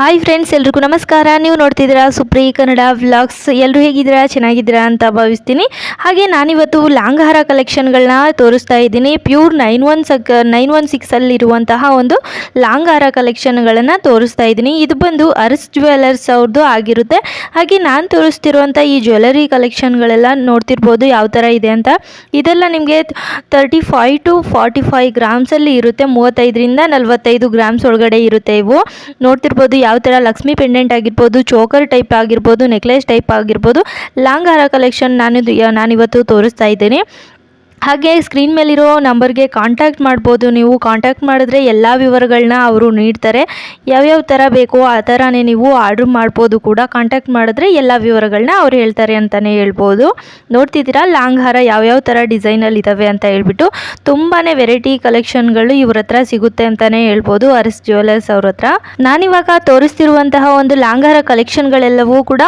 Hi friends ಎಲ್ರಿಗೂ ನಮಸ್ಕಾರ. ನೀವು ನೋಡ್ತಿದ್ದೀರಾ ಸುಪ್ರಿ ಕನ್ನಡ ವ್ಲಾಗ್ಸ್ ಎಲ್ಲರೂ ಹೇಗಿದ್ದೀರಾ? ಚೆನ್ನಾಗಿದ್ದೀರಾ ಅಂತ ಭಾವಿಸ್ತೀನಿ. ಹಾಗೆ ನಾನಿವತ್ತು ಲಾಂಗ್ ಹಾರ ಕಲೆಕ್ಷನ್ಗಳನ್ನ ತೋರಿಸ್ತಾ ಇದ್ದೀನಿ. Pure nine one six nine one ಸಿಕ್ಸಲ್ಲಿರುವಂತಹ ಒಂದು ಲಾಂಗ್ ಹಾರ ಕಲೆಕ್ಷನ್ಗಳನ್ನು ತೋರಿಸ್ತಾ ಇದ್ದೀನಿ. ಇದು ಬಂದು ಅರ್ಸ್ ಜ್ಯುವೆಲರ್ಸ್ ಅವ್ರದ್ದು ಆಗಿರುತ್ತೆ. ಹಾಗೆ ನಾನು ತೋರಿಸ್ತಿರುವಂಥ ಈ ಜ್ಯುವೆಲರಿ ಕಲೆಕ್ಷನ್ಗಳೆಲ್ಲ ನೋಡ್ತಿರ್ಬೋದು ಯಾವ ಥರ ಇದೆ ಅಂತ. ಇದೆಲ್ಲ ನಿಮಗೆ thirty five to forty five ಗ್ರಾಮ್ಸಲ್ಲಿ ಇರುತ್ತೆ. ಮೂವತ್ತೈದರಿಂದ ನಲವತ್ತೈದು ಗ್ರಾಮ್ಸ್ ಒಳಗಡೆ ಇರುತ್ತೆ ಇವು. ನೋಡ್ತಿರ್ಬೋದು ಯಾವ ಥರ ಲಕ್ಷ್ಮಿ ಪೆಂಡೆಂಟ್ ಆಗಿರ್ಬೋದು ಚೋಕರ್ ಟೈಪ್ ಆಗಿರ್ಬೋದು ನೆಕ್ಲೆಸ್ ಟೈಪ್ ಆಗಿರ್ಬೋದು ಲಾಂಗ್ ಹಾರ ಕಲೆಕ್ಷನ್ ನಾನು ನಾನಿವತ್ತು ತೋರಿಸ್ತಾ ಇದ್ದೀನಿ. ಹಾಗೆ ಸ್ಕ್ರೀನ್ ಮೇಲಿರೋ ನಂಬರ್ಗೆ ಕಾಂಟ್ಯಾಕ್ಟ್ ಮಾಡ್ಬೋದು. ನೀವು ಕಾಂಟ್ಯಾಕ್ಟ್ ಮಾಡಿದ್ರೆ ಎಲ್ಲ ವಿವರಗಳನ್ನ ಅವರು ನೀಡ್ತಾರೆ. ಯಾವ್ಯಾವ ಥರ ಬೇಕೋ ಆ ಥರನೇ ನೀವು ಆರ್ಡ್ರ್ ಮಾಡ್ಬೋದು ಕೂಡ. ಕಾಂಟ್ಯಾಕ್ಟ್ ಮಾಡಿದ್ರೆ ಎಲ್ಲ ವಿವರಗಳನ್ನ ಅವ್ರು ಹೇಳ್ತಾರೆ ಅಂತಲೇ ಹೇಳ್ಬೋದು. ನೋಡ್ತಿದ್ದೀರಾ, ಲಾಂಗ್ ಹಾರ ಯಾವ್ಯಾವ ಥರ ಡಿಸೈನಲ್ಲಿ ಇದ್ದಾವೆ ಅಂತ ಹೇಳ್ಬಿಟ್ಟು ತುಂಬಾ ವೆರೈಟಿ ಕಲೆಕ್ಷನ್ಗಳು ಇವ್ರ ಹತ್ರ ಸಿಗುತ್ತೆ ಅಂತಲೇ ಹೇಳ್ಬೋದು ಅರಸ್ ಜ್ಯುವೆಲರ್ಸ್ ಅವ್ರ ಹತ್ರ. ನಾನಿವಾಗ ತೋರಿಸ್ತಿರುವಂತಹ ಒಂದು ಲಾಂಗ್ ಹಾರ ಕಲೆಕ್ಷನ್ಗಳೆಲ್ಲವೂ ಕೂಡ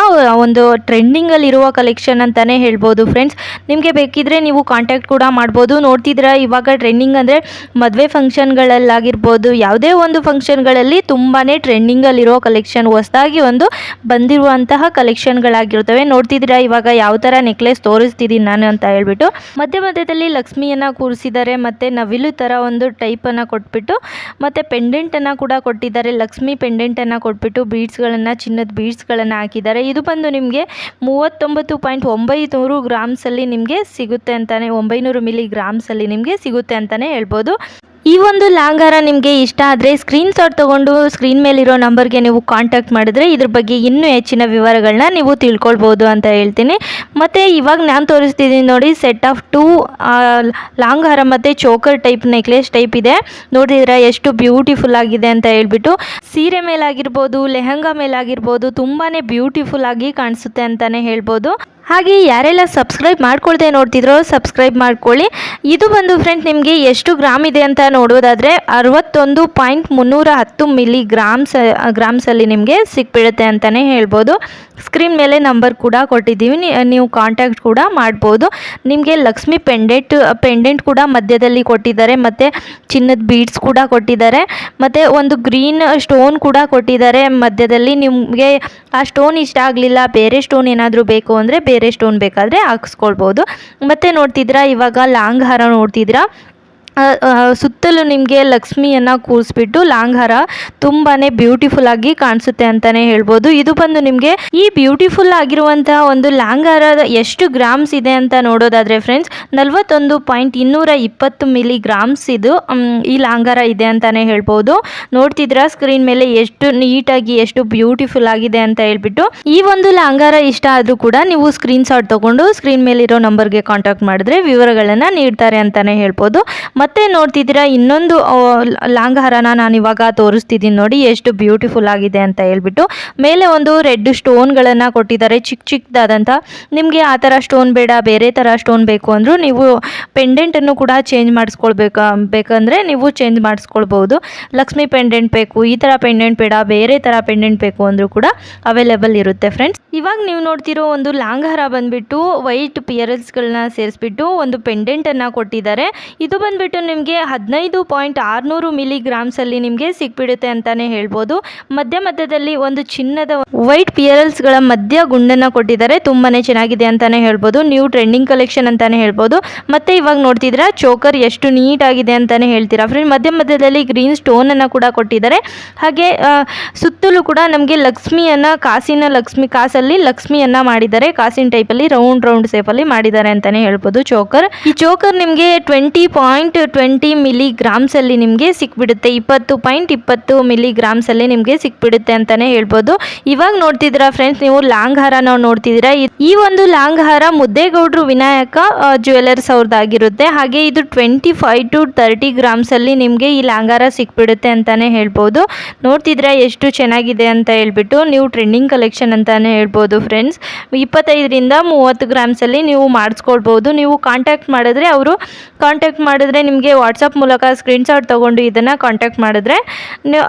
ಒಂದು ಟ್ರೆಂಡಿಂಗಲ್ಲಿರುವ ಕಲೆಕ್ಷನ್ ಅಂತಲೇ ಹೇಳ್ಬೋದು. ಫ್ರೆಂಡ್ಸ್ ನಿಮಗೆ ಬೇಕಿದ್ರೆ ನೀವು ಕಾಂಟ್ಯಾಕ್ಟ್ ಮಾಡ್ಬೋದು. ನೋಡ್ತಿದ್ದೀರಾ, ಇವಾಗ ಟ್ರೆಂಡಿಂಗ್ ಅಂದರೆ ಮದುವೆ ಫಂಕ್ಷನ್ಗಳಲ್ಲಾಗಿರ್ಬೋದು ಯಾವುದೇ ಒಂದು ಫಂಕ್ಷನ್ಗಳಲ್ಲಿ ತುಂಬಾ ಟ್ರೆಂಡಿಂಗಲ್ಲಿರೋ ಕಲೆಕ್ಷನ್ ಹೊಸದಾಗಿ ಒಂದು ಬಂದಿರುವಂತಹ ಕಲೆಕ್ಷನ್ಗಳಾಗಿರ್ತವೆ ನೋಡ್ತಿದ್ದೀರಾ, ಇವಾಗ ಯಾವ ಥರ ನೆಕ್ಲೆಸ್ ತೋರಿಸ್ತಿದ್ದೀನಿ ನಾನು ಅಂತ ಹೇಳ್ಬಿಟ್ಟು. ಮಧ್ಯ ಮಧ್ಯದಲ್ಲಿ ಲಕ್ಷ್ಮಿಯನ್ನು ಕೂರಿಸಿದ್ದಾರೆ, ಮತ್ತು ನವಿಲು ಥರ ಒಂದು ಟೈಪನ್ನು ಕೊಟ್ಬಿಟ್ಟು, ಮತ್ತು ಪೆಂಡೆಂಟನ್ನು ಕೂಡ ಕೊಟ್ಟಿದ್ದಾರೆ. ಲಕ್ಷ್ಮಿ ಪೆಂಡೆಂಟನ್ನು ಕೊಟ್ಬಿಟ್ಟು ಬೀಡ್ಸ್ಗಳನ್ನು ಚಿನ್ನದ ಬೀಡ್ಸ್ಗಳನ್ನು ಹಾಕಿದ್ದಾರೆ. ಇದು ಬಂದು ನಿಮಗೆ ಮೂವತ್ತೊಂಬತ್ತು ಪಾಯಿಂಟ್ ಒಂಬೈನೂರು ಗ್ರಾಮ್ಸಲ್ಲಿ ನಿಮಗೆ ಸಿಗುತ್ತೆ ಅಂತಲೇ ಒಂಬೈನೂರು ಮಿಲಿ ಗ್ರಾಮ್ಸಲ್ಲಿ ನಿಮಗೆ ಸಿಗುತ್ತೆ ಅಂತಲೇ ಹೇಳ್ಬೋದು. ಈ ಒಂದು ಲಾಂಗಾರ ನಿಮಗೆ ಇಷ್ಟ ಆದರೆ ಸ್ಕ್ರೀನ್ಶಾಟ್ ತೊಗೊಂಡು ಸ್ಕ್ರೀನ್ ಮೇಲಿರೋ ನಂಬರ್ಗೆ ನೀವು ಕಾಂಟ್ಯಾಕ್ಟ್ ಮಾಡಿದ್ರೆ ಇದ್ರ ಬಗ್ಗೆ ಇನ್ನೂ ಹೆಚ್ಚಿನ ವಿವರಗಳನ್ನ ನೀವು ತಿಳ್ಕೊಳ್ಬೋದು ಅಂತ ಹೇಳ್ತೀನಿ. ಮತ್ತು ಇವಾಗ ನಾನು ತೋರಿಸ್ತಿದ್ದೀನಿ ನೋಡಿ ಸೆಟ್ ಆಫ್ ಟೂ ಲಾಂಗಾರ ಮತ್ತು ಚೋಕರ್ ಟೈಪ್ ನೆಕ್ಲೆಸ್ ಟೈಪ್ ಇದೆ. ನೋಡಿದ್ರೆ ಎಷ್ಟು ಬ್ಯೂಟಿಫುಲ್ ಆಗಿದೆ ಅಂತ ಹೇಳ್ಬಿಟ್ಟು, ಸೀರೆ ಮೇಲಾಗಿರ್ಬೋದು, ಲೆಹಂಗಾ ಮೇಲಾಗಿರ್ಬೋದು ತುಂಬಾ ಬ್ಯೂಟಿಫುಲ್ ಆಗಿ ಕಾಣಿಸುತ್ತೆ ಅಂತಲೇ ಹೇಳ್ಬೋದು. ಹಾಗೆ ಯಾರೆಲ್ಲ ಸಬ್ಸ್ಕ್ರೈಬ್ ಮಾಡ್ಕೊಳ್ದೆ ನೋಡ್ತಿದ್ರೋ ಸಬ್ಸ್ಕ್ರೈಬ್ ಮಾಡ್ಕೊಳ್ಳಿ. ಇದು ಬಂದು ಫ್ರೆಂಡ್ ನಿಮಗೆ ಎಷ್ಟು ಗ್ರಾಮ್ ಇದೆ ಅಂತ ನೋಡೋದಾದರೆ ಅರವತ್ತೊಂದು ಪಾಯಿಂಟ್ ಮುನ್ನೂರ ಹತ್ತು ಮಿಲಿ ಗ್ರಾಮ್ಸ್ ಗ್ರಾಮ್ಸಲ್ಲಿ ನಿಮಗೆ ಸಿಕ್ಬಿಡುತ್ತೆ ಅಂತಲೇ ಹೇಳ್ಬೋದು. ಸ್ಕ್ರೀನ್ ಮೇಲೆ ನಂಬರ್ ಕೂಡ ಕೊಟ್ಟಿದ್ದೀವಿ. ನೀವು ಕಾಂಟ್ಯಾಕ್ಟ್ ಕೂಡ ಮಾಡ್ಬೋದು. ನಿಮಗೆ ಲಕ್ಷ್ಮಿ ಪೆಂಡೆಂಟ್ ಪೆಂಡೆಂಟ್ ಕೂಡ ಮಧ್ಯದಲ್ಲಿ ಕೊಟ್ಟಿದ್ದಾರೆ. ಮತ್ತು ಚಿನ್ನದ ಬೀಡ್ಸ್ ಕೂಡ ಕೊಟ್ಟಿದ್ದಾರೆ. ಮತ್ತು ಒಂದು ಗ್ರೀನ್ ಸ್ಟೋನ್ ಕೂಡ ಕೊಟ್ಟಿದ್ದಾರೆ ಮಧ್ಯದಲ್ಲಿ. ನಿಮಗೆ ಆ ಸ್ಟೋನ್ ಇಷ್ಟ ಆಗಲಿಲ್ಲ. ಬೇರೆ ಸ್ಟೋನ್ ಏನಾದರೂ ಬೇಕು ಅಂದರೆ ಬೇರೆ ಸ್ಟೋನ್ ಬೇಕಾದರೆ ಹಾಕ್ಸ್ಕೊಳ್ಬೋದು. ಮತ್ತು ನೋಡ್ತಿದ್ದೀರಾ ಇವಾಗ ಲಾಂಗ್ ಹಾರ ಆ, ಸುತ್ತಲೂ ನಿಮಗೆ ಲಕ್ಷ್ಮಿಯನ್ನು ಕೂರಿಸ್ಬಿಟ್ಟು ಲಾಂಗ್ ಹಾರ ತುಂಬಾ ಬ್ಯೂಟಿಫುಲ್ ಆಗಿ ಕಾಣಿಸುತ್ತೆ ಅಂತಲೇ ಹೇಳ್ಬೋದು. ಇದು ಬಂದು ನಿಮಗೆ ಈ ಬ್ಯೂಟಿಫುಲ್ ಆಗಿರುವಂತಹ ಒಂದು ಲಾಂಗ್ ಹಾರ ಎಷ್ಟು ಗ್ರಾಮ್ಸ್ ಇದೆ ಅಂತ ನೋಡೋದಾದರೆ ಫ್ರೆಂಡ್ಸ್ ನಲವತ್ತೊಂದು ಪಾಯಿಂಟ್ ಇನ್ನೂರ ಇಪ್ಪತ್ತು ಮಿಲಿ ಗ್ರಾಮ್ಸ್ ಇದು ಈ ಲಾಂಗ್ ಹಾರ ಇದೆ ಅಂತಲೇ ಹೇಳ್ಬೋದು. ನೋಡ್ತಿದ್ರಾ ಸ್ಕ್ರೀನ್ ಮೇಲೆ ಎಷ್ಟು ನೀಟಾಗಿ, ಎಷ್ಟು ಬ್ಯೂಟಿಫುಲ್ ಆಗಿದೆ ಅಂತ ಹೇಳ್ಬಿಟ್ಟು. ಈ ಒಂದು ಲಾಂಗಾರ ಇಷ್ಟ ಆದರೂ ಕೂಡ ನೀವು ಸ್ಕ್ರೀನ್ ತಗೊಂಡು ಸ್ಕ್ರೀನ್ ಮೇಲಿರೋ ನಂಬರ್ಗೆ ಕಾಂಟ್ಯಾಕ್ಟ್ ಮಾಡಿದ್ರೆ ವಿವರಗಳನ್ನು ನೀಡ್ತಾರೆ ಅಂತಲೇ ಹೇಳ್ಬೋದು. ಮತ್ತೆ ನೋಡ್ತಿದ್ದೀರಾ, ಇನ್ನೊಂದು ಲಾಂಗ್ ಹಾರನ ನಾನು ಇವಾಗ ತೋರಿಸ್ತಿದ್ದೀನಿ ನೋಡಿ, ಎಷ್ಟು ಬ್ಯೂಟಿಫುಲ್ ಆಗಿದೆ ಅಂತ ಹೇಳ್ಬಿಟ್ಟು. ಮೇಲೆ ಒಂದು ರೆಡ್ ಸ್ಟೋನ್ಗಳನ್ನು ಕೊಟ್ಟಿದ್ದಾರೆ ಚಿಕ್ಕ ಚಿಕ್ಕದಾದಂಥ ನಿಮಗೆ ಆ ಥರ ಸ್ಟೋನ್ ಬೇಡ, ಬೇರೆ ಥರ ಸ್ಟೋನ್ ಬೇಕು ಅಂದರೂ ನೀವು ಪೆಂಡೆಂಟನ್ನು ಕೂಡ ಚೇಂಜ್ ಮಾಡಿಸ್ಕೊಳ್ಬೇಕು, ಬೇಕಂದರೆ ನೀವು ಚೇಂಜ್ ಮಾಡಿಸ್ಕೊಳ್ಬೋದು ಲಕ್ಷ್ಮಿ ಪೆಂಡೆಂಟ್ ಬೇಕು, ಈ ಥರ ಪೆಂಡೆಂಟ್ ಬೇಡ, ಬೇರೆ ಥರ ಪೆಂಡೆಂಟ್ ಬೇಕು ಅಂದರೂ ಕೂಡ ಅವೈಲೇಬಲ್ ಇರುತ್ತೆ ಫ್ರೆಂಡ್ಸ್ ಇವಾಗ ನೀವು ನೋಡ್ತಿರೋ ಒಂದು ಲಾಂಗ್ ಹಾರ ಬಂದುಬಿಟ್ಟು ವೈಟ್ ಪಿಯರಲ್ಸ್ಗಳನ್ನ ಸೇರಿಸ್ಬಿಟ್ಟು ಒಂದು ಪೆಂಡೆಂಟನ್ನು ಕೊಟ್ಟಿದ್ದಾರೆ. ಇದು ಬಂದುಬಿಟ್ಟು ನಿಮಗೆ ಹದಿನೈದು ಪಾಯಿಂಟ್ ಆರುನೂರು ಮಿಲಿ ಗ್ರಾಮ್ಸಲ್ಲಿ ನಿಮಗೆ ಸಿಕ್ಬಿಡುತ್ತೆ ಅಂತಲೇ ಹೇಳ್ಬೋದು. ಮಧ್ಯ ಮಧ್ಯದಲ್ಲಿ ಒಂದು ಚಿನ್ನದ ವೈಟ್ ಪಿಯರಲ್ಸ್ಗಳ ಮಧ್ಯ ಗುಂಡನ್ನು ಕೊಟ್ಟಿದ್ದಾರೆ. ತುಂಬಾ ಚೆನ್ನಾಗಿದೆ ಅಂತಲೇ ಹೇಳ್ಬೋದು. ನ್ಯೂ ಟ್ರೆಂಡಿಂಗ್ ಕಲೆಕ್ಷನ್ ಅಂತಲೇ ಹೇಳ್ಬೋದು. ಮತ್ತು ಇವಾಗ ನೋಡ್ತಿದ್ದೀರಾ, ಚೋಕರ್ ಎಷ್ಟು ನೀಟಾಗಿದೆ ಅಂತಲೇ ಹೇಳ್ತೀರಾ ಫ್ರೆಂಡ್. ಮಧ್ಯ ಮಧ್ಯದಲ್ಲಿ ಗ್ರೀನ್ ಸ್ಟೋನನ್ನು ಕೂಡ ಕೊಟ್ಟಿದ್ದಾರೆ. ಹಾಗೆ ಸುತ್ತಲೂ ಕೂಡ ನಮಗೆ ಲಕ್ಷ್ಮಿಯನ್ನು, ಕಾಸಿನ ಲಕ್ಷ್ಮಿ, ಕಾಸಲ್ಲಿ ಲಕ್ಷ್ಮಿಯನ್ನು ಮಾಡಿದ್ದಾರೆ. ಕಾಸಿನ ಟೈಪಲ್ಲಿ ರೌಂಡ್ ರೌಂಡ್ ಸೇಫಲ್ಲಿ ಮಾಡಿದ್ದಾರೆ ಅಂತಲೇ ಹೇಳ್ಬೋದು ಚೋಕರ್. ಈ ಚೋಕರ್ ನಿಮಗೆ ಟ್ವೆಂಟಿ ಪಾಯಿಂಟ್ ಟ್ವೆಂಟಿ ಮಿಲಿ ಗ್ರಾಮ್ಸಲ್ಲಿ ನಿಮಗೆ ಸಿಕ್ಬಿಡುತ್ತೆ. ಇಪ್ಪತ್ತು ಪಾಯಿಂಟ್ ಇಪ್ಪತ್ತು ಮಿಲಿ ಗ್ರಾಮ್ಸಲ್ಲಿ ನಿಮಗೆ ಸಿಕ್ಬಿಡುತ್ತೆ ಅಂತಲೇ ಹೇಳ್ಬೋದು. ಇವಾಗ ನೋಡ್ತಿದ್ದೀರಾ ಫ್ರೆಂಡ್ಸ್ ನೀವು ಲಾಂಗ್ ಹಾರ ನಾವು ನೋಡ್ತಿದ್ದೀರಾ. ಈ- ಈ ಒಂದು ಲಾಂಗ್ ಹಾರ ಮುದ್ದೇಗೌಡರು ವಿನಾಯಕ ಜ್ಯುವೆಲರ್ಸ್ ಅವ್ರದ್ದಾಗಿರುತ್ತೆ ಹಾಗೆ ಇದು ಟ್ವೆಂಟಿ ಫೈವ್ ಟು ತರ್ಟಿ ಗ್ರಾಮ್ಸಲ್ಲಿ ನಿಮಗೆ ಈ ಲಾಂಗ್ ಹಾರ ಸಿಕ್ಬಿಡುತ್ತೆ ಅಂತಲೇ ಹೇಳ್ಬೋದು. ನೋಡ್ತಿದ್ರೆ ಎಷ್ಟು ಚೆನ್ನಾಗಿದೆ ಅಂತ ಹೇಳ್ಬಿಟ್ಟು ನೀವು ಟ್ರೆಂಡಿಂಗ್ ಕಲೆಕ್ಷನ್ ಅಂತಲೇ ಹೇಳ್ಬೋದು ಫ್ರೆಂಡ್ಸ್ ಇಪ್ಪತ್ತೈದರಿಂದ ಮೂವತ್ತು ಗ್ರಾಮ್ಸಲ್ಲಿ ನೀವು ಮಾಡಿಸ್ಕೊಳ್ಬೋದು. ನೀವು ಕಾಂಟ್ಯಾಕ್ಟ್ ಮಾಡಿದ್ರೆ ಅವರು ಕಾಂಟ್ಯಾಕ್ಟ್ ಮಾಡಿದ್ರೆ ನಿಮಗೆ ವಾಟ್ಸಪ್ ಮೂಲಕ ಸ್ಕ್ರೀನ್ಶಾಟ್ ತೊಗೊಂಡು ಇದನ್ನು ಕಾಂಟ್ಯಾಕ್ಟ್ ಮಾಡಿದ್ರೆ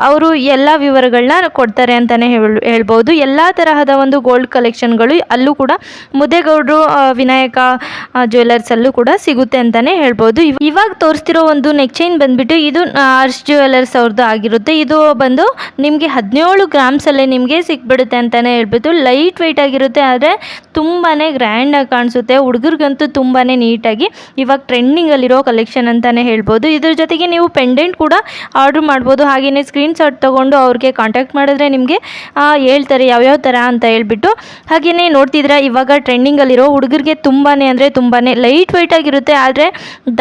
ಅವರು ಎಲ್ಲ ವಿವರಗಳನ್ನ ಕೊಡ್ತಾರೆ ಅಂತಲೇ ಹೇಳಿ, ಹೇಳ್ಬೋದು. ಎಲ್ಲ ತರಹದ ಒಂದು ಗೋಲ್ಡ್ ಕಲೆಕ್ಷನ್ಗಳು ಅಲ್ಲೂ ಕೂಡ ಮುದೇಗೌಡರು ವಿನಾಯಕ ಜ್ಯುವೆಲರ್ಸಲ್ಲೂ ಕೂಡ ಸಿಗುತ್ತೆ ಅಂತಲೇ ಹೇಳ್ಬೋದು. ಇವಾಗ ತೋರಿಸ್ತಿರೋ ಒಂದು ನೆಕ್ ಚೈನ್ ಬಂದ್ಬಿಟ್ಟು ಇದು ಆರ್ಸ್ ಜ್ಯುವೆಲರ್ಸ್ ಅವ್ರದ್ದು ಆಗಿರುತ್ತೆ. ಇದು ಬಂದು ನಿಮಗೆ ಹದಿನೇಳು ಗ್ರಾಮ್ಸಲ್ಲೇ ನಿಮಗೆ ಸಿಕ್ಬಿಡುತ್ತೆ ಅಂತಲೇ ಹೇಳ್ಬೋದು ಲೈಟ್ ವೆಯ್ಟ್ ಆಗಿರುತ್ತೆ. ಆದರೆ ತುಂಬಾ ಗ್ರ್ಯಾಂಡಾಗಿ ಕಾಣಿಸುತ್ತೆ. ಹುಡುಗರಿಗಂತೂ ತುಂಬಾ ನೀಟಾಗಿ ಇವಾಗ ಟ್ರೆಂಡಿಂಗಲ್ಲಿರೋ ಕಲೆಕ್ಷನ್ ಅಂತಲೇ ಹೇಳ್ಬೋದು. ಇದ್ರ ಜೊತೆಗೆ ನೀವು ಪೆಂಡೆಂಟ್ ಕೂಡ ಆರ್ಡ್ರ್ ಮಾಡ್ಬೋದು. ಹಾಗೆಯೇ ಸ್ಕ್ರೀನ್ಶಾಟ್ ತೊಗೊಂಡು ಅವ್ರಿಗೆ ಕಾಂಟ್ಯಾಕ್ಟ್ ಮಾಡಿದ್ರೆ ನಿಮಗೆ ಹೇಳ್ತಾರೆ ಯಾವ್ಯಾವ ಥರ ಅಂತ ಹೇಳ್ಬಿಟ್ಟು. ಹಾಗೆಯೇ ನೋಡ್ತಿದ್ರೆ ಇವಾಗ ಟ್ರೆಂಡಿಂಗಲ್ಲಿರೋ ಹುಡುಗರಿಗೆ ತುಂಬಾ ಅಂದರೆ ತುಂಬಾ ಲೈಟ್ ಆಗಿರುತ್ತೆ. ಆದರೆ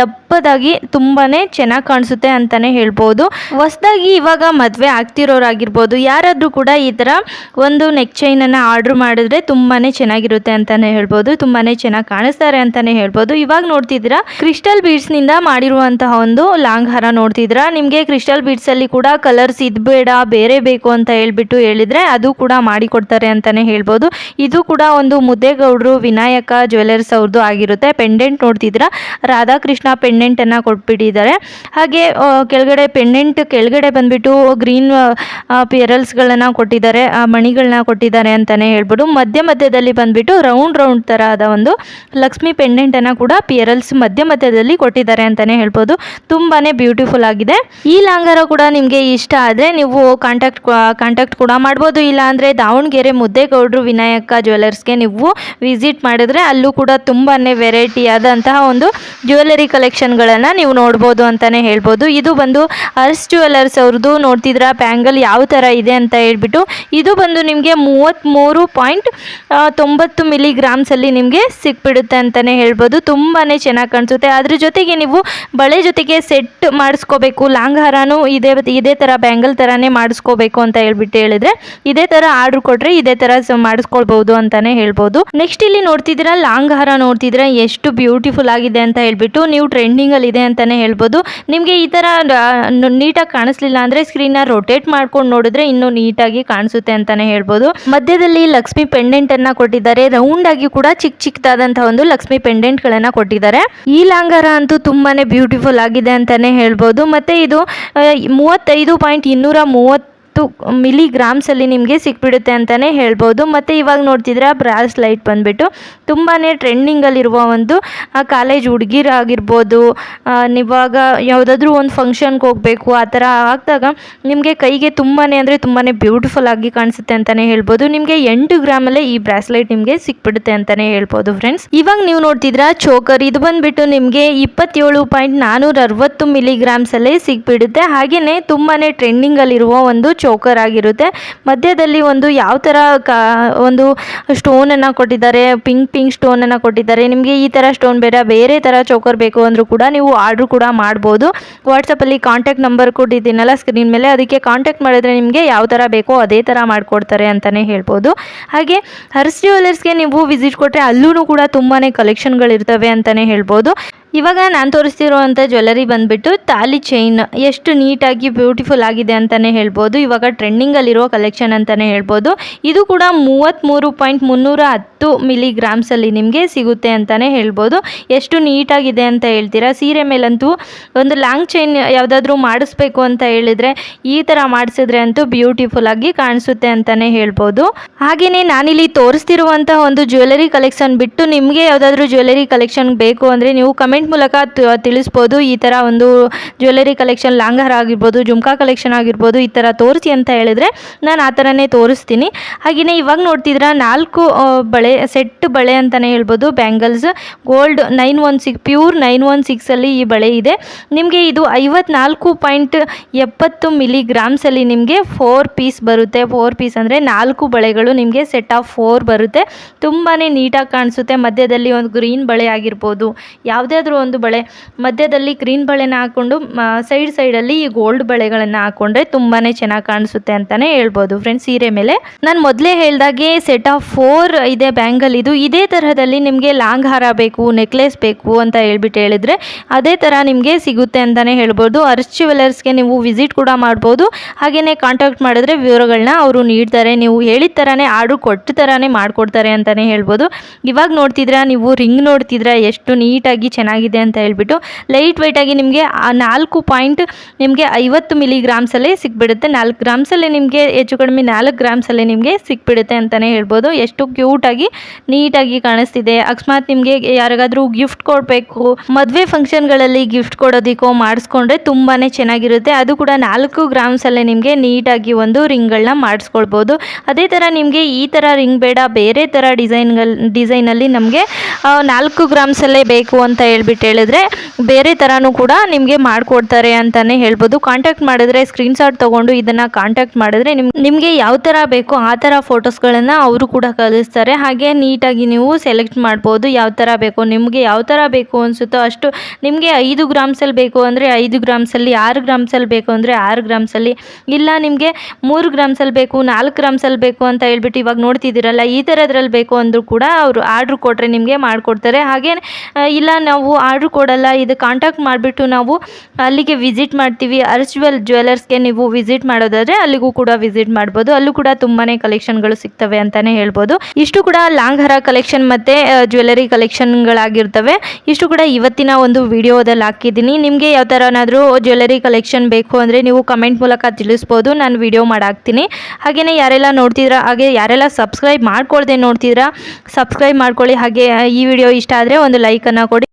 ದಪ್ಪದಾಗಿ ತುಂಬಾ ಚೆನ್ನಾಗಿ ಕಾಣಿಸುತ್ತೆ ಅಂತಲೇ ಹೇಳ್ಬೋದು. ಹೊಸದಾಗಿ ಇವಾಗ ಮದುವೆ ಆಗ್ತಿರೋರಾಗಿರ್ಬೋದು ಯಾರಾದರೂ ಕೂಡ ಈ ಥರ ಒಂದು ನೆಕ್ ಚೈನನ್ನು ಆರ್ಡ್ರ್ ಮಾಡಿದ್ರೆ ತುಂಬಾ ಚೆನ್ನಾಗಿರುತ್ತೆ ಅಂತಲೇ ಹೇಳ್ಬೋದು. ತುಂಬಾ ಚೆನ್ನಾಗಿ ಕಾಣಿಸ್ತಾರೆ ಅಂತಲೇ ಹೇಳ್ಬೋದು. ಇವಾಗ ನೋಡ್ತಿದ್ದೀರಾ ಕ್ರಿಸ್ಟಲ್ ಬೀಡ್ಸ್ನಿಂದ ಮಾಡಿರುವಂತಹ ಒಂದು ಲಾಂಗ್ ಹಾರ ನೋಡ್ತಿದ್ರ. ನಿಮಗೆ ಕ್ರಿಸ್ಟಲ್ ಬೀಡ್ಸಲ್ಲಿ ಕೂಡ ಕಲರ್ಸ್ ಇದು ಬೇಡ ಬೇರೆ ಬೇಕು ಅಂತ ಹೇಳ್ಬಿಟ್ಟು ಹೇಳಿದರೆ ಅದು ಕೂಡ ಮಾಡಿಕೊಡ್ತಾರೆ ಅಂತಲೇ ಹೇಳ್ಬೋದು. ಇದು ಕೂಡ ಒಂದು ಮುದ್ದೇಗೌಡರು ವಿನಾಯಕ ಜ್ಯುವೆಲರ್ಸ್ ಅವ್ರದ್ದು ಆಗಿರುತ್ತೆ. ಪೆಂಡೆಂಟ್ ನೋಡ್ತಿದ್ರ. ರಾಧಾಕೃಷ್ಣ ಪೆಂಡೆಂಟನ್ನು ಕೊಟ್ಬಿಟ್ಟಿದ್ದಾರೆ. ಹಾಗೆ ಕೆಳಗಡೆ ಪೆಂಡೆಂಟ್ ಕೆಳಗಡೆ ಬಂದ್ಬಿಟ್ಟು ಗ್ರೀನ್ ಪಿಯರಲ್ಸ್ಗಳನ್ನು ಕೊಟ್ಟಿದ್ದಾರೆ ಮಣಿಗಳನ್ನ ಕೊಟ್ಟಿದ್ದಾರೆ ಅಂತಲೇ ಹೇಳ್ಬೋದು. ಮಧ್ಯ ಮಧ್ಯದಲ್ಲಿ ಬಂದ್ಬಿಟ್ಟು ರೌಂಡ್ ರೌಂಡ್ ಆದ ಒಂದು ಲಕ್ಷ್ಮಿ ಪೆಂಡೆಂಟನ್ನು ಕೂಡ ಪಿಯರಲ್ಸ್ ಮಧ್ಯ ಮಧ್ಯದಲ್ಲಿ ಕೊಟ್ಟಿದ್ದಾರೆ ಅಂತಲೇ ಹೇಳ್ಬೋದು. ತುಂಬಾ ಬ್ಯೂಟಿಫುಲ್ ಆಗಿದೆ. ಈ ಲಾಂಗಾರ ಕೂಡ ನಿಮಗೆ ಇಷ್ಟ ಆದರೆ ನೀವು ಕಾಂಟ್ಯಾಕ್ಟ್ ಕಾಂಟ್ಯಾಕ್ಟ್ ಕೂಡ ಮಾಡ್ಬೋದು. ಇಲ್ಲ ಅಂದರೆ ದಾವಣಗೆರೆ ಮುದ್ದೇಗೌಡರು ವಿನಾಯಕ ಜ್ಯುವೆಲರ್ಸ್ಗೆ ನೀವು ವಿಸಿಟ್ ಮಾಡಿದ್ರೆ ಅಲ್ಲೂ ಕೂಡ ತುಂಬಾ ವೆರೈಟಿ ಆದಂತಹ ಒಂದು ಜ್ಯುವೆಲರಿ ಕಲೆಕ್ಷನ್ಗಳನ್ನು ನೀವು ನೋಡ್ಬೋದು ಅಂತಲೇ ಹೇಳ್ಬೋದು. ಇದು ಬಂದು ಅರ್ಸ್ ಜ್ಯುವೆಲರ್ಸ್ ಅವ್ರದ್ದು ನೋಡ್ತಿದ್ರ? ಬ್ಯಾಂಗಲ್ ಯಾವ ಥರ ಇದೆ ಅಂತ ಹೇಳ್ಬಿಟ್ಟು ಇದು ಬಂದು ನಿಮಗೆ ಮೂವತ್ತ್ಮೂರು ಪಾಯಿಂಟ್ ತೊಂಬತ್ತು ಮಿಲಿಗ್ರಾಮ್ಸಲ್ಲಿ ನಿಮಗೆ ಸಿಕ್ಬಿಡುತ್ತೆ ಅಂತಲೇ ಹೇಳ್ಬೋದು. ತುಂಬಾ ಚೆನ್ನಾಗಿ ಕಾಣಿಸುತ್ತೆ. ಅದ್ರ ಜೊತೆಗೆ ನೀವು ಬಳೆ ಜೊತೆಗೆ ಸೆಟ್ ಮಾಡಿಸ್ಕೋಬೇಕು. ಲಾಂಗ್ ಹಾರನೂ ಇದೇ ಇದೇ ಥರ ಬ್ಯಾಂಗಲ್ ಥರನೇ ಮಾಡಿಸ್ಕೋಬೇಕು ಅಂತ ಹೇಳ್ಬಿಟ್ಟು ಹೇಳಿದ್ರೆ, ಇದೇ ಥರ ಆರ್ಡ್ರ್ ಕೊಟ್ಟರೆ ಇದೇ ಥರ ಮಾಡ್ಸ್ಕೊಳ್ಬಹುದು ಅಂತಲೇ ಹೇಳ್ಬೋದು. ನೆಕ್ಸ್ಟ್ ಇಲ್ಲಿ ನೋಡ್ತಿದ್ದೀರಾ ಲಾಂಗ್ ಹಾರ ನೋಡ್ತಿದ್ರೆ ಎಷ್ಟು ಬ್ಯೂಟಿಫುಲ್ ಆಗಿದೆ ಅಂತ ಹೇಳ್ಬಿಟ್ಟು ನೀವು ಟ್ರೆಂಡಿಂಗಲ್ಲಿ ಇದೆ ಅಂತಲೇ ಹೇಳ್ಬೋದು. ನಿಮಗೆ ಈ ಥರ ನೀಟಾಗಿ ಕಾಣಿಸ್ಲಿಲ್ಲ ಅಂದರೆ ಸ್ಕ್ರೀನ್ನ ರೊಟೇಟ್ ಮಾಡ್ಕೊಂಡು ನೋಡಿದ್ರೆ ಇನ್ನೂ ನೀಟಾಗಿ ಕಾಣಿಸುತ್ತೆ ಅಂತಲೇ ಹೇಳ್ಬೋದು. ಮಧ್ಯದಲ್ಲಿ ಲಕ್ಷ್ಮಿ ಪೆಂಡೆಂಟನ್ನು ಕೊಟ್ಟಿದ್ದಾರೆ. ರೌಂಡ್ ಆಗಿ ಕೂಡ ಚಿಕ್ಕ ಚಿಕ್ಕದಾದಂತಹ ಒಂದು ಲಕ್ಷ್ಮಿ ಪೆಂಡೆಂಟ್ಗಳನ್ನು ಕೊಟ್ಟಿದ್ದಾರೆ. ಈ ಲಾಂಗಾರ ಅಂತೂ ತುಂಬಾ ಬ್ಯೂಟಿಫುಲ್ ಆಗಿದೆ ಅಂತಲೇ ಹೇಳ್ಬೋದು. ಮತ್ತು ಇದು ಮೂವತ್ತೈದು ಪಾಯಿಂಟ್ ಇನ್ನೂರ ಮೂವತ್ತು ಮಿಲಿಗ್ರಾಮ್ಸಲ್ಲಿ ನಿಮಗೆ ಸಿಕ್ಬಿಡುತ್ತೆ ಅಂತಲೇ ಹೇಳ್ಬೋದು. ಮತ್ತು ಇವಾಗ ನೋಡ್ತಿದ್ರೆ ಬ್ರಾಸ್ ಲೈಟ್ ಬಂದುಬಿಟ್ಟು ತುಂಬಾ ಟ್ರೆಂಡಿಂಗಲ್ಲಿರುವ ಒಂದು ಕಾಲೇಜ್ ಹುಡುಗಿರಾಗಿರ್ಬೋದು ಇವಾಗ ಯಾವುದಾದ್ರೂ ಒಂದು ಫಂಕ್ಷನ್ಗೆ ಹೋಗಬೇಕು, ಆ ಥರ ಆಗಿದಾಗ ನಿಮಗೆ ಕೈಗೆ ತುಂಬಾ ಅಂದರೆ ತುಂಬಾ ಬ್ಯೂಟಿಫುಲ್ ಆಗಿ ಕಾಣಿಸುತ್ತೆ ಅಂತಲೇ ಹೇಳ್ಬೋದು. ನಿಮಗೆ ಎಂಟು ಗ್ರಾಮಲ್ಲೇ ಈ ಬ್ರಾಸ್ಲೈಟ್ ನಿಮಗೆ ಸಿಕ್ಬಿಡುತ್ತೆ ಅಂತಲೇ ಹೇಳ್ಬೋದು ಫ್ರೆಂಡ್ಸ್. ಇವಾಗ ನೀವು ನೋಡ್ತಿದ್ರ ಚೋಕರ್ ಇದು ಬಂದುಬಿಟ್ಟು ನಿಮಗೆ ಇಪ್ಪತ್ತೇಳು ಪಾಯಿಂಟ್ ನಾನ್ನೂರ ಅರವತ್ತು ಮಿಲಿಗ್ರಾಮ್ಸಲ್ಲೇ ಸಿಕ್ಬಿಡುತ್ತೆ. ಹಾಗೆಯೇ ತುಂಬಾ ಟ್ರೆಂಡಿಂಗಲ್ಲಿರುವ ಒಂದು ಚೋಕರ್ ಆಗಿರುತ್ತೆ. ಮಧ್ಯದಲ್ಲಿ ಒಂದು ಯಾವ ಥರ ಕಾ, ಒಂದು ಸ್ಟೋನನ್ನು ಕೊಟ್ಟಿದ್ದಾರೆ ಪಿಂಕ್ ಪಿಂಕ್ ಸ್ಟೋನನ್ನು ಕೊಟ್ಟಿದ್ದಾರೆ. ನಿಮಗೆ ಈ ಥರ ಸ್ಟೋನ್ ಬೇಡ, ಬೇರೆ ಥರ ಚೋಕರ್ ಬೇಕು ಅಂದರೂ ಕೂಡ ನೀವು ಆರ್ಡ್ರ್ ಕೂಡ ಮಾಡ್ಬೋದು. ವಾಟ್ಸಪ್ಪಲ್ಲಿ ಕಾಂಟ್ಯಾಕ್ಟ್ ನಂಬರ್ ಕೊಟ್ಟಿದ್ದೀನಲ್ಲ ಸ್ಕ್ರೀನ್ ಮೇಲೆ, ಅದಕ್ಕೆ ಕಾಂಟ್ಯಾಕ್ಟ್ ಮಾಡಿದ್ರೆ ನಿಮಗೆ ಯಾವ ಥರ ಬೇಕೋ ಅದೇ ಥರ ಮಾಡಿಕೊಡ್ತಾರೆ ಅಂತಲೇ ಹೇಳ್ಬೋದು. ಹಾಗೆ ಹರ್ಸ್ ಜ್ಯುವೆಲರ್ಸ್ಗೆ ನೀವು ವಿಸಿಟ್ ಕೊಟ್ಟರೆ ಅಲ್ಲೂ ಕೂಡ ತುಂಬಾ ಕಲೆಕ್ಷನ್ಗಳಿರ್ತವೆ ಅಂತಲೇ ಹೇಳ್ಬೋದು. ಇವಾಗ ನಾನು ತೋರಿಸ್ತಿರುವಂಥ ಜ್ಯುವೆಲ್ಲರಿ ಬಂದುಬಿಟ್ಟು ತಾಲಿ ಚೈನ್ ಎಷ್ಟು ನೀಟಾಗಿ ಬ್ಯೂಟಿಫುಲ್ ಆಗಿದೆ ಅಂತಲೇ ಹೇಳ್ಬೋದು. ಇವಾಗ ಟ್ರೆಂಡಿಂಗಲ್ಲಿರೋ ಕಲೆಕ್ಷನ್ ಅಂತಲೇ ಹೇಳ್ಬೋದು. ಇದು ಕೂಡ ಮೂವತ್ತ್ಮೂರು ಪಾಯಿಂಟ್ ಮುನ್ನೂರ ಹತ್ತು ಮಿಲಿಗ್ರಾಮ್ಸಲ್ಲಿ ನಿಮಗೆ ಸಿಗುತ್ತೆ ಅಂತಲೇ ಹೇಳ್ಬೋದು. ಎಷ್ಟು ನೀಟಾಗಿದೆ ಅಂತ ಹೇಳ್ತೀರಾ? ಸೀರೆ ಮೇಲಂತೂ ಒಂದು ಲಾಂಗ್ ಚೈನ್ ಯಾವುದಾದ್ರೂ ಮಾಡಿಸ್ಬೇಕು ಅಂತ ಹೇಳಿದರೆ ಈ ಥರ ಮಾಡಿಸಿದ್ರೆ ಅಂತೂ ಬ್ಯೂಟಿಫುಲ್ ಆಗಿ ಕಾಣಿಸುತ್ತೆ ಅಂತಲೇ ಹೇಳ್ಬೋದು. ಹಾಗೆಯೇ ನಾನಿಲ್ಲಿ ತೋರಿಸ್ತಿರುವಂಥ ಒಂದು ಜ್ಯುವೆಲ್ಲರಿ ಕಲೆಕ್ಷನ್ ಬಿಟ್ಟು ನಿಮಗೆ ಯಾವುದಾದ್ರೂ ಜ್ಯುವೆಲ್ಲರಿ ಕಲೆಕ್ಷನ್ ಬೇಕು ಅಂದರೆ ನೀವು ಕಮೆಂಟ್ ಮೂಲಕ ತ- ತಿಳಿಸ್ಬೋದು. ಈ ಥರ ಒಂದು ಜ್ಯುವೆಲರಿ ಕಲೆಕ್ಷನ್ ಲಾಂಗರ್ ಆಗಿರ್ಬೋದು, ಜುಮ್ಕಾ ಕಲೆಕ್ಷನ್ ಆಗಿರ್ಬೋದು ಈ ಥರ ತೋರಿಸಿ ಅಂತ ಹೇಳಿದ್ರೆ ನಾನು ಆ ಥರನೇ ತೋರಿಸ್ತೀನಿ. ಹಾಗೆಯೇ ಇವಾಗ ನೋಡ್ತಿದ್ರೆ, ನಾಲ್ಕು ಬಳೆ ಸೆಟ್ ಬಳೆ ಅಂತಲೇ ಹೇಳ್ಬೋದು, bangles, gold nine one six pure nine one ಸಿಕ್ಸಲ್ಲಿ ಈ ಬಳೆ ಇದೆ. ನಿಮಗೆ ಇದು ಐವತ್ನಾಲ್ಕು ಪಾಯಿಂಟ್ ಎಪ್ಪತ್ತು ಮಿಲಿಗ್ರಾಮ್ಸಲ್ಲಿ ನಿಮಗೆ ಫೋರ್ ಪೀಸ್ ಬರುತ್ತೆ. ಫೋರ್ ಪೀಸ್ ಅಂದರೆ ನಾಲ್ಕು ಬಳೆಗಳು ನಿಮಗೆ ಸೆಟ್ ಆಫ್ ಫೋರ್ ಬರುತ್ತೆ. ತುಂಬಾ ನೀಟಾಗಿ ಕಾಣಿಸುತ್ತೆ. ಮಧ್ಯದಲ್ಲಿ ಒಂದು ಗ್ರೀನ್ ಬಳೆ ಆಗಿರ್ಬೋದು. ಯಾವುದಾದ್ರೂ ಒಂದು ಬಳೆ ಮಧ್ಯದಲ್ಲಿ ಗ್ರೀನ್ ಬಳೆನ ಹಾಕ್ಕೊಂಡು ಸೈಡ್ ಸೈಡಲ್ಲಿ ಈ ಗೋಲ್ಡ್ ಬಳೆಗಳನ್ನು ಹಾಕೊಂಡ್ರೆ ತುಂಬಾ ಚೆನ್ನಾಗಿ ಕಾಣಿಸುತ್ತೆ ಅಂತಲೇ ಹೇಳ್ಬೋದು. ಫ್ರೆಂಡ್ಸ್ ಸೀರೆ ಮೇಲೆ ನಾನು ಮೊದಲೇ ಹೇಳ್ದಾಗೆ ಸೆಟ್ ಆಫ್ ಫೋರ್ ಇದೆ ಬ್ಯಾಂಗಲ್ ಇದು. ಇದೇ ತರಹದಲ್ಲಿ ನಿಮಗೆ ಲಾಂಗ್ ಹಾರ ಬೇಕು ನೆಕ್ಲೆಸ್ ಬೇಕು ಅಂತ ಹೇಳ್ಬಿಟ್ಟು ಹೇಳಿದ್ರೆ ಅದೇ ಥರ ನಿಮಗೆ ಸಿಗುತ್ತೆ ಅಂತಲೇ ಹೇಳ್ಬೋದು. ಅರ್ಚ್ ಜ್ಯುವೆಲರ್ಸ್ಗೆ ನೀವು ವಿಸಿಟ್ ಕೂಡ ಮಾಡ್ಬೋದು. ಹಾಗೆಯೇ ಕಾಂಟ್ಯಾಕ್ಟ್ ಮಾಡಿದ್ರೆ ವಿವರಗಳನ್ನ ಅವರು ನೀಡ್ತಾರೆ. ನೀವು ಹೇಳಿದ ಥರನೇ ಆರ್ಡ್ರ್ ಕೊಟ್ಟ ಥರನೇ ಮಾಡಿಕೊಡ್ತಾರೆ ಅಂತಲೇ ಹೇಳ್ಬೋದು. ಇವಾಗ ನೋಡ್ತಿದ್ರ ನೀವು? ರಿಂಗ್ ನೋಡ್ತಿದ್ರ? ಎಷ್ಟು ನೀಟಾಗಿ ಚೆನ್ನಾಗಿ ಚೆನ್ನಾಗಿದೆ ಅಂತ ಹೇಳ್ಬಿಟ್ಟು ಲೈಟ್ ವೆಯ್ಟಾಗಿ ನಿಮಗೆ ನಾಲ್ಕು ಪಾಯಿಂಟ್ ನಿಮಗೆ ಐವತ್ತು ಮಿಲಿಗ್ರಾಮ್ಸಲ್ಲೇ ಸಿಕ್ಬಿಡುತ್ತೆ ನಾಲ್ಕು ಗ್ರಾಮ್ಸಲ್ಲೇ ನಿಮಗೆ ಹೆಚ್ಚು ಕಡಿಮೆ ನಾಲ್ಕು ಗ್ರಾಮ್ಸಲ್ಲೇ ನಿಮಗೆ ಸಿಕ್ಬಿಡುತ್ತೆ ಅಂತಲೇ ಹೇಳ್ಬೋದು. ಎಷ್ಟು ಕ್ಯೂಟಾಗಿ ನೀಟಾಗಿ ಕಾಣಿಸ್ತಿದೆ. ಅಕಸ್ಮಾತ್ ನಿಮಗೆ ಯಾರಿಗಾದರೂ ಗಿಫ್ಟ್ ಕೊಡಬೇಕು. ಮದುವೆ ಫಂಕ್ಷನ್ಗಳಲ್ಲಿ ಗಿಫ್ಟ್ ಕೊಡೋದಕ್ಕೋ ಮಾಡಿಸ್ಕೊಂಡ್ರೆ ತುಂಬಾ ಚೆನ್ನಾಗಿರುತ್ತೆ. ಅದು ಕೂಡ ನಾಲ್ಕು ಗ್ರಾಮ್ಸಲ್ಲೇ ನಿಮಗೆ ನೀಟಾಗಿ ಒಂದು ರಿಂಗ್ಗಳನ್ನ ಮಾಡಿಸ್ಕೊಳ್ಬೋದು. ಅದೇ ಥರ ನಿಮಗೆ ಈ ಥರ ರಿಂಗ್ ಬೇಡ, ಬೇರೆ ಥರ ಡಿಸೈನ್ಗಳು ಡಿಸೈನಲ್ಲಿ ನಮಗೆ ನಾಲ್ಕು ಗ್ರಾಮ್ಸಲ್ಲೇ ಬೇಕು ಅಂತ ಹೇಳ್ಬಿಟ್ಟು ಹೇಳಿದ್ರೆ ಬೇರೆ ಥರನೂ ಕೂಡ ನಿಮಗೆ ಮಾಡಿಕೊಡ್ತಾರೆ ಅಂತಲೇ ಹೇಳ್ಬೋದು. ಕಾಂಟ್ಯಾಕ್ಟ್ ಮಾಡಿದ್ರೆ ಸ್ಕ್ರೀನ್ಶಾಟ್ ತೊಗೊಂಡು ಇದನ್ನು ಕಾಂಟ್ಯಾಕ್ಟ್ ಮಾಡಿದ್ರೆ ನಿಮ್, ನಿಮಗೆ ಯಾವ ಥರ ಬೇಕೋ ಆ ಥರ ಫೋಟೋಸ್ಗಳನ್ನು ಅವರು ಕೂಡ ಕಳಿಸ್ತಾರೆ. ಹಾಗೆ ನೀಟಾಗಿ ನೀವು ಸೆಲೆಕ್ಟ್ ಮಾಡ್ಬೋದು ಯಾವ ಥರ ಬೇಕು, ನಿಮಗೆ ಯಾವ ಥರ ಬೇಕು ಅನಿಸುತ್ತೋ ಅಷ್ಟು ನಿಮಗೆ ಐದು ಗ್ರಾಮ್ಸಲ್ಲಿ ಬೇಕು ಅಂದರೆ ಐದು ಗ್ರಾಮ್ಸಲ್ಲಿ ಆರು ಗ್ರಾಮ್ಸಲ್ಲಿ ಬೇಕು ಅಂದರೆ ಆರು ಗ್ರಾಮ್ಸಲ್ಲಿ ಇಲ್ಲ ನಿಮಗೆ ಮೂರು ಗ್ರಾಮ್ಸಲ್ಲಿ ಬೇಕು, ನಾಲ್ಕು ಗ್ರಾಮ್ಸಲ್ಲಿ ಬೇಕು ಅಂತ ಹೇಳ್ಬಿಟ್ಟು ಇವಾಗ ನೋಡ್ತಿದ್ದೀರಲ್ಲ ಈ ಥರದ್ರಲ್ಲಿ ಬೇಕು ಅಂದರೂ ಕೂಡ ಅವರು ಆರ್ಡ್ರ್ ಕೊಟ್ಟರೆ ನಿಮಗೆ ಮಾಡಿಕೊಡ್ತಾರೆ. ಹಾಗೆ ಇಲ್ಲ ನಾವು ಆರ್ಡ್ರ್ ಕೊಡಲ್ಲ, ಇದು ಕಾಂಟ್ಯಾಕ್ಟ್ ಮಾಡಿಬಿಟ್ಟು ನಾವು ಅಲ್ಲಿಗೆ ವಿಸಿಟ್ ಮಾಡ್ತೀವಿ. ಅರ್ಚುವಲ್ ಜ್ಯುವೆಲರ್ಸ್ಗೆ ನೀವು ವಿಸಿಟ್ ಮಾಡೋದಾದರೆ ಅಲ್ಲಿಗೂ ಕೂಡ ವಿಸಿಟ್ ಮಾಡ್ಬೋದು. ಅಲ್ಲೂ ಕೂಡ ತುಂಬಾ ಕಲೆಕ್ಷನ್ಗಳು ಸಿಗ್ತವೆ ಅಂತಲೇ ಹೇಳ್ಬೋದು. ಇಷ್ಟು ಕೂಡ ಲಾಂಗ್ ಹರ ಕಲೆಕ್ಷನ್ ಮತ್ತು ಜ್ಯುವೆಲರಿ ಕಲೆಕ್ಷನ್ಗಳಾಗಿರ್ತವೆ ಇಷ್ಟು ಕೂಡ ಇವತ್ತಿನ ಒಂದು ವಿಡಿಯೋದಲ್ಲಿ ಹಾಕಿದ್ದೀನಿ. ನಿಮಗೆ ಯಾವ ಥರನಾದರೂ ಜ್ಯುವೆಲರಿ ಕಲೆಕ್ಷನ್ ಬೇಕು ಅಂದರೆ ನೀವು ಕಮೆಂಟ್ ಮೂಲಕ ತಿಳಿಸ್ಬೋದು. ನಾನು ವಿಡಿಯೋ ಮಾಡಾಕ್ತೀನಿ. ಹಾಗೆಯೇ ಯಾರೆಲ್ಲ ನೋಡ್ತಿದ್ರ, ಹಾಗೆ ಯಾರೆಲ್ಲ ಸಬ್ಸ್ಕ್ರೈಬ್ ಮಾಡ್ಕೊಳ್ದೆ ನೋಡ್ತಿದ್ರ ಸಬ್ಸ್ಕ್ರೈಬ್ ಮಾಡ್ಕೊಳ್ಳಿ. ಹಾಗೆ ಈ ವಿಡಿಯೋ ಇಷ್ಟ ಆದರೆ ಒಂದು ಲೈಕನ್ನು ಕೊಡಿ.